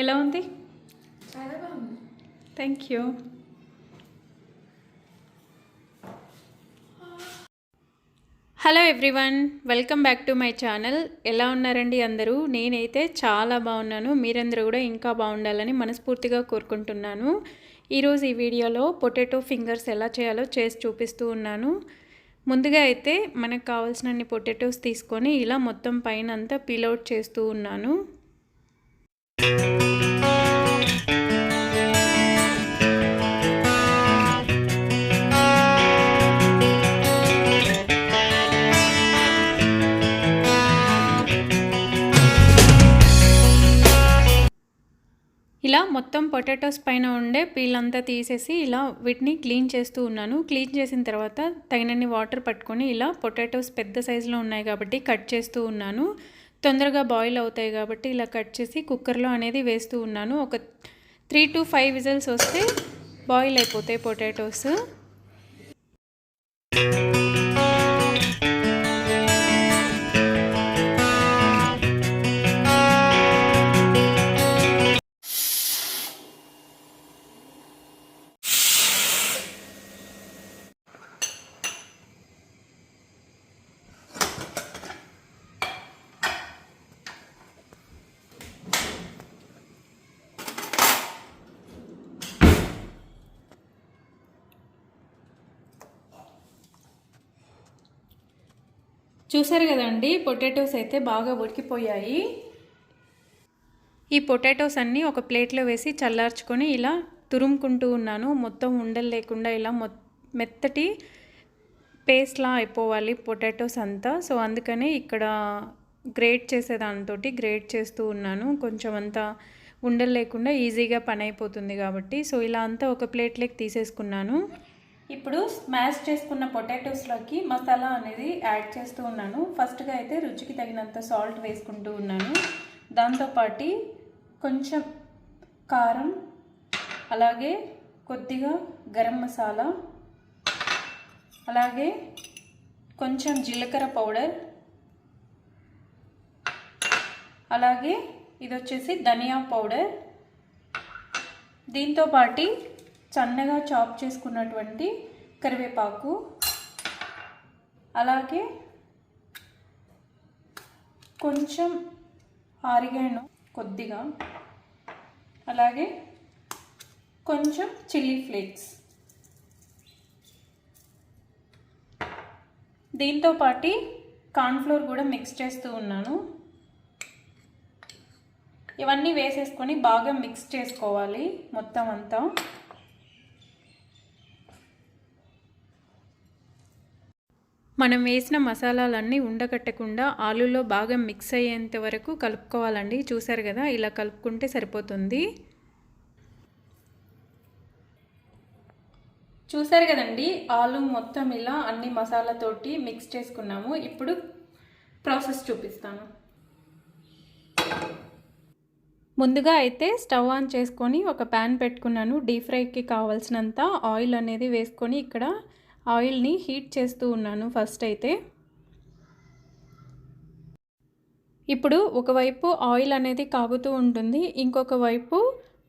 ఎలా ఉంది? చాలా బాగుంది. Thank you hello everyone welcome back to my channel ఎలా ఉన్నారండి అందరూ? నేనైతే చాలా బాగున్నాను. మీరందరూ కూడా ఇంకా బాగుండాలని మనస్ఫూర్తిగా కోరుకుంటున్నాను. ఈరోజు ఈ వీడియోలో పొటాటో ఫింగర్స్ ఎలా చేయాలో చేసి చూపిస్తూ ఉన్నాను. ముందుగా అయితే మనకు కావాల్సినన్ని పొటాటోస్ తీసుకొని ఇలా మొత్తం పైన అంతా పీల్ అవుట్ చేస్తూ ఉన్నాను. ఇలా మొత్తం పొటాటోస్ పైన ఉండే పీల్ అంతా తీసేసి ఇలా వీటిని క్లీన్ చేస్తూ ఉన్నాను. క్లీన్ చేసిన తర్వాత తగినన్ని వాటర్ పట్టుకొని ఇలా పొటాటోస్ పెద్ద సైజులో ఉన్నాయి కాబట్టి కట్ చేస్తూ ఉన్నాను. తొందరగా బాయిల్ అవుతాయి కాబట్టి ఇలా కట్ చేసి కుక్కర్లో అనేది వేస్తూ ఉన్నాను. ఒక త్రీ టు ఫైవ్ విజిల్స్ వస్తే బాయిల్ అయిపోతాయి పొటాటోస్ చూసారు కదండి పొటాటోస్ అయితే బాగా ఉడికిపోయాయి. ఈ పొటాటోస్ అన్నీ ఒక ప్లేట్లో వేసి చల్లార్చుకొని ఇలా తురుముకుంటూ ఉన్నాను. మొత్తం ఉండలు లేకుండా ఇలా మెత్తటి పేస్ట్లా అయిపోవాలి పొటాటోస్ అంతా. సో అందుకనే ఇక్కడ గ్రేట్ చేసే దాంతో గ్రేట్ చేస్తూ ఉన్నాను. కొంచెం అంతా ఉండలు లేకుండా ఈజీగా పని అయిపోతుంది కాబట్టి. సో ఇలా అంతా ఒక ప్లేట్లోకి తీసేసుకున్నాను. ఇప్పుడు స్మాష్ చేసుకున్న పొటాటోస్లోకి మసాలా అనేది యాడ్ చేస్తూ ఉన్నాను. ఫస్ట్గా అయితే రుచికి తగినంత సాల్ట్ వేసుకుంటూ ఉన్నాను. దాంతోపాటు కొంచెం కారం అలాగే కొద్దిగా గరం మసాలా అలాగే కొంచెం జీలకర్ర పౌడర్ అలాగే ఇది వచ్చేసి ధనియా పౌడర్ దీంతోపాటి సన్నగా చాప్ చేసుకున్నటువంటి కరివేపాకు. అలాగే కొంచెం ఆరిగాను కొద్దిగా. అలాగే కొంచెం చిల్లీ ఫ్లేక్స్. దీంతో పాటు కార్న్ఫ్లోర్ కూడా మిక్స్ చేస్తూ ఉన్నాను. ఇవన్నీ వేసేసుకొని బాగా మిక్స్ చేసుకోవాలి మొత్తం అంతా. మనం వేసిన మసాలాలన్నీ ఉండకట్టకుండా ఆలులో బాగా మిక్స్ అయ్యేంత వరకు కలుపుకోవాలండి. చూసారు కదా ఇలా కలుపుకుంటే సరిపోతుంది. చూసారు కదండి ఆలు మొత్తం ఇలా అన్ని మసాలాతోటి మిక్స్ చేసుకున్నాము. ఇప్పుడు ప్రాసెస్ చూపిస్తాను. ముందుగా అయితే స్టవ్ ఆన్ చేసుకొని ఒక ప్యాన్ పెట్టుకున్నాను. డీప్ ఫ్రైకి కావాల్సినంత ఆయిల్ అనేది వేసుకొని ఇక్కడ ఆయిల్ని హీట్ చేస్తూ ఉన్నాను ఫస్ట్ అయితే. ఇప్పుడు ఒకవైపు ఆయిల్ అనేది కాగుతూ ఉంటుంది ఇంకొక వైపు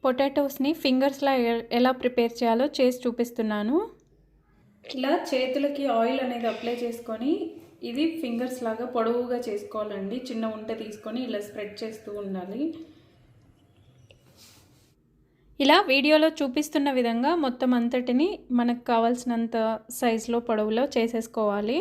పొటాటోస్ని ఫింగర్స్లా ఎలా ప్రిపేర్ చేయాలో చేసి చూపిస్తున్నాను. ఇలా చేతులకి ఆయిల్ అనేది అప్లై చేసుకొని ఇది ఫింగర్స్ లాగా పొడవుగా చేసుకోవాలండి చిన్న ఉంట తీసుకొని ఇలా స్ప్రెడ్ చేస్తూ ఉండాలి. ఇలా వీడియోలో చూపిస్తున్న విధంగా మొత్తం అంతటిని మనకు కావాల్సినంత సైజులో పొడవులో చేసేసుకోవాలి.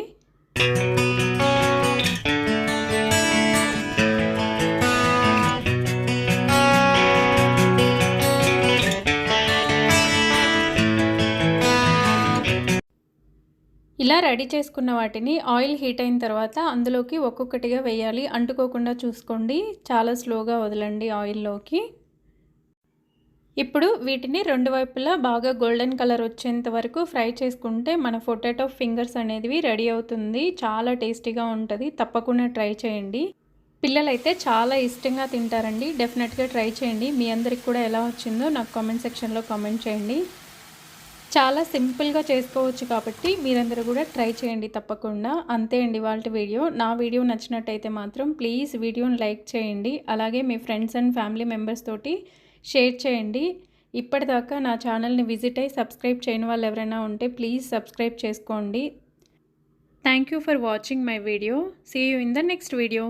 ఇలా రెడీ చేసుకున్న వాటిని ఆయిల్ హీట్ అయిన తర్వాత అందులోకి ఒక్కొక్కటిగా వేయాలి. అంటుకోకుండా చూసుకోండి. చాలా స్లోగా వదలండి ఆయిల్లోకి. ఇప్పుడు వీటిని రెండు వైపులా బాగా గోల్డెన్ కలర్ వచ్చేంత వరకు ఫ్రై చేసుకుంటే మన పొటాటో ఫింగర్స్ అనేవి రెడీ అవుతుంది. చాలా టేస్టీగా ఉంటుంది. తప్పకుండా ట్రై చేయండి. పిల్లలైతే చాలా ఇష్టంగా తింటారండి. డెఫినెట్గా ట్రై చేయండి. మీ అందరికి కూడా ఎలా వచ్చిందో నాకు కామెంట్ సెక్షన్లో కామెంట్ చేయండి. చాలా సింపుల్గా చేసుకోవచ్చు కాబట్టి మీరందరూ కూడా ట్రై చేయండి తప్పకుండా. అంతే అండి వాళ్ళ వీడియో. నా వీడియో నచ్చినట్టయితే మాత్రం ప్లీజ్ వీడియోని లైక్ చేయండి. అలాగే మీ ఫ్రెండ్స్ అండ్ ఫ్యామిలీ మెంబర్స్ తోటి షేర్ చేయండి. ఇప్పటిదాకా నా ఛానల్ని విజిట్ అయ్యి సబ్స్క్రైబ్ చేయని వాళ్ళు ఎవరైనా ఉంటే ప్లీజ్ సబ్స్క్రైబ్ చేసుకోండి. Thank you for watching my video. See you in the next video